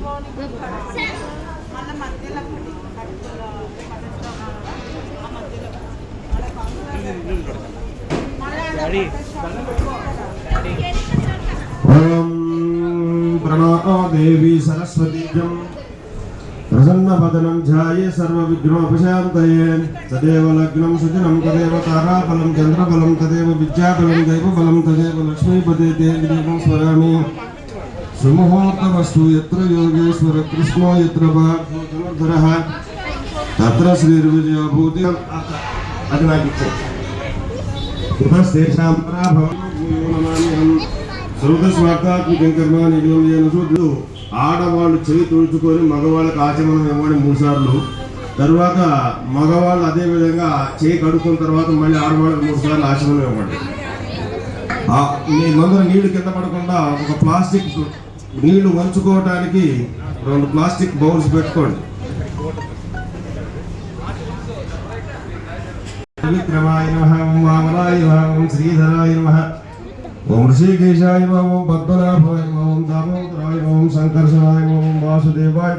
మళ్ళీ మధ్యలో ఒకటి కడుపులో కడుపులో ఆ మధ్యలో డాడీ సరస్వతీజం ప్రసన్నవదనం ధ్యాయే సర్వవిఘ్నోపశాంతయే తదేవ లగ్నం సుజనం తదేవ తారాఫలం చంద్రఫలం తదేవ విద్యాఫలం దైవఫలం తదేవ లక్ష్మీపదే దేవం స్మరామి. సుముహూర్తమస్తు ఎత్ర యోగేశ్వర కృష్ణో ఎత్ర ధనుర్ధర తత్ర శ్రీర్విజయభూతి అది నాకు ఇచ్చే ఉపస్థేషాం పరాభవం ఆడవాళ్ళు చెవి తుడుచుకొని మగవాళ్ళకి ఆచమనం ఇవ్వండి మూడు సార్లు తర్వాత మగవాళ్ళు అదే విధంగా చేయి కడుక్కున్న తర్వాత మళ్ళీ ఆడవాళ్ళకి మూడు సార్లు ఆచమనం ఇవ్వండి మీ మందుల నీళ్ళు కింద పడకుండా ఒక ప్లాస్టిక్ నీళ్ళు వంచుకోవడానికి రెండు ప్లాస్టిక్ బౌల్స్ పెట్టుకోండి. విక్రమాయ నమ ఓం వామనాయ నమ ఓం శ్రీధరాయ నమ. ఓం ఋషికేశాయ ఓం పద్మనాభాయ నమ ఓం దామోదరాయ నమ ఓం సంకర్షణాయ నమ ఓం వాసుదేవాయ